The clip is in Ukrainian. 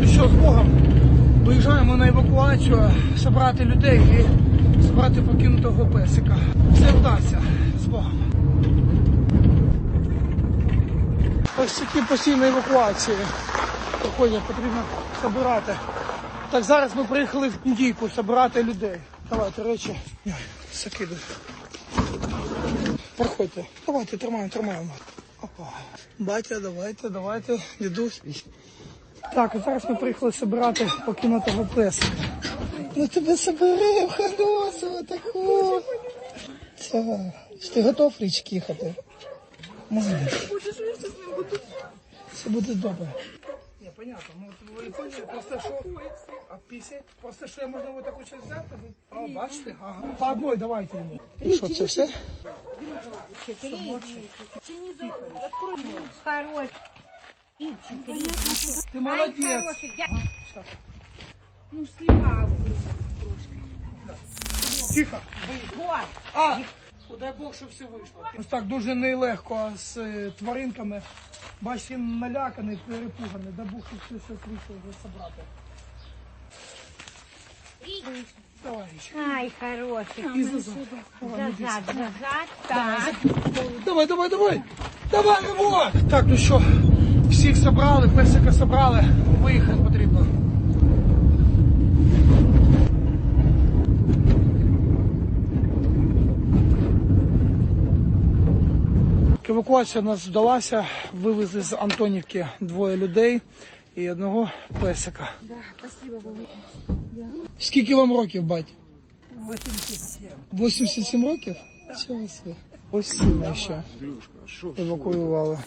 Ну що, з Богом. Виїжджаємо на евакуацію, зібрати людей і зібрати покинутого песика. Все вдасться з Богом. Ось такі постійні евакуації проходять, потрібно збирати. Так, зараз ми приїхали в Індійку збирати людей. Давайте речі. Ой, Закидай. Проходьте. Давайте, тримаємо, тримаємо. Опа. Батя, давайте, давайте, дідусь. Так, а зараз ми приїхали збирати покинутого песа. Ну тебе соберемо, хорошого такого. Це, ти готов річки їхати? Молодець. Все буде добре. Не, понятно. Ну, от ви поняли, просто що... А пісі? Просто що я можна вот таку щось взяти? А, бачите? Ага. По одной давайте йому. І що, це все? Хороший. Хороший. Я... Ну, слегка. Тихо. А, ну, дай Бог, щоб все вийшло. Ось так дуже нелегко з е, тваринками. Бачиш, він наляканий, перепуганий. Дай Бог, щоб все щось вийшло вже собрати. Товарищ. Ай, хороший. І назад. Назад, назад. Так. Давай, давай, давай. Давай его. Так, ну що, всіх собрали, песика собрали, виїхати потрібно. Евакуація у нас вдалася, вивезли з Антонівки двоє людей і одного песика. Скільки вам років, бать? 87. 87 років? Чого собі? Ось сина ще евакуювали.